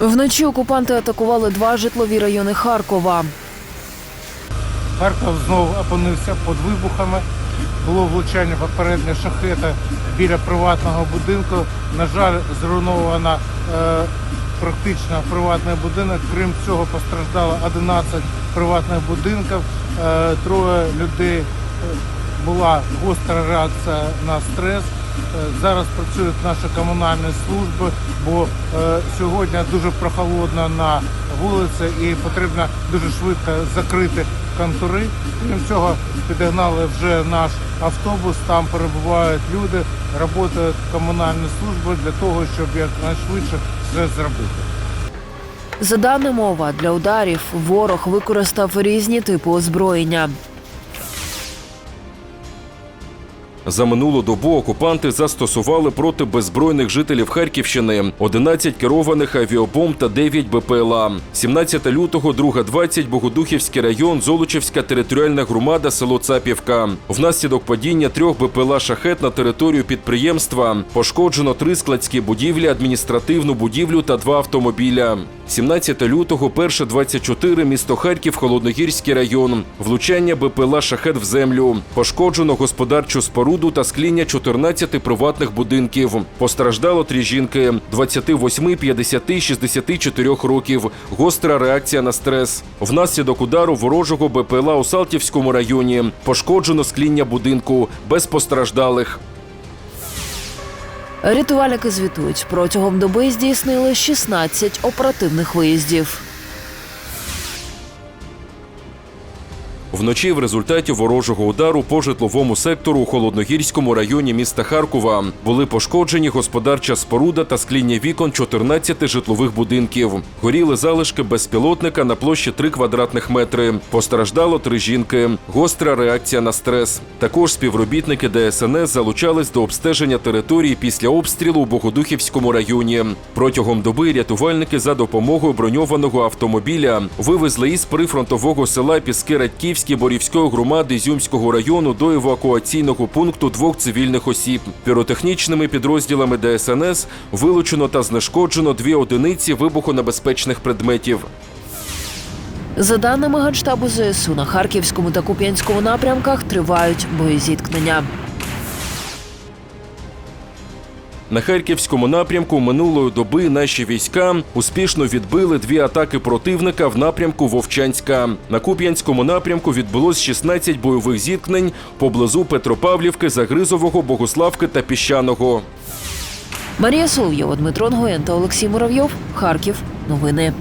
Вночі окупанти атакували два житлові райони Харкова. Харків знову опинився під вибухами. Було влучання попереднє шахета біля приватного будинку. На жаль, зруйновано е, практично приватний будинок. Крім цього, постраждало 11 приватних будинків. Е, троє людей е, була гостра реакція на стрес. Е, Зараз працюють наші комунальні служби, бо е, сьогодні дуже прохолодно на вулиці і потрібно дуже швидко закрити контури. Крім цього, підігнали вже наш автобус. Там перебувають люди, працюють комунальні служби для того, щоб якнайшвидше це зробити. За даними ОВА, для ударів ворог використав різні типи озброєння. За минулу добу окупанти застосували проти беззбройних жителів Харківщини 11 керованих авіабомб та 9 БПЛА. 17 лютого, 2.20, Богодухівський район, Золочівська територіальна громада, село Цапівка. Внаслідок падіння трьох БПЛА шахет на територію підприємства пошкоджено три складські будівлі, адміністративну будівлю та два автомобіля. 17 лютого, 1.24, місто Харків, Холодногірський район. Влучання БПЛА шахет в землю. Пошкоджено господарчу споруду та скління 14 приватних будинків. Постраждало три жінки 28, 50, 64 років. Гостра реакція на стрес. Внаслідок удару ворожого БПЛА у Салтівському районі. Пошкоджено скління будинку без постраждалих. Рятувальники звітують, протягом доби здійснили 16 оперативних виїздів. Вночі в результаті ворожого удару по житловому сектору у холодногірському районі міста Харкова були пошкоджені господарча споруда та скління вікон 14 житлових будинків. Горіли залишки безпілотника на площі 3 квадратних метри. Постраждало три жінки. Гостра реакція на стрес. Також співробітники ДСНС залучались до обстеження території після обстрілу у Богодухівському районі. Протягом доби рятувальники за допомогою броньованого автомобіля вивезли із прифронтового села Піски Радьківські Борівської громади Ізюмського району до евакуаційного пункту двох цивільних осіб. Піротехнічними підрозділами ДСНС вилучено та знешкоджено дві одиниці вибухонебезпечних предметів. За даними Генштабу ЗСУ, на Харківському та Куп'янському напрямках тривають боєзіткнення. На харківському напрямку минулої доби наші війська успішно відбили дві атаки противника в напрямку Вовчанська. На Куп'янському напрямку відбулось 16 бойових зіткнень поблизу Петропавлівки, Загризового, Богославки та Піщаного. Марія Соловйова, Дмитро Нгоєн та Олексій Муравйов. Харків. Новини.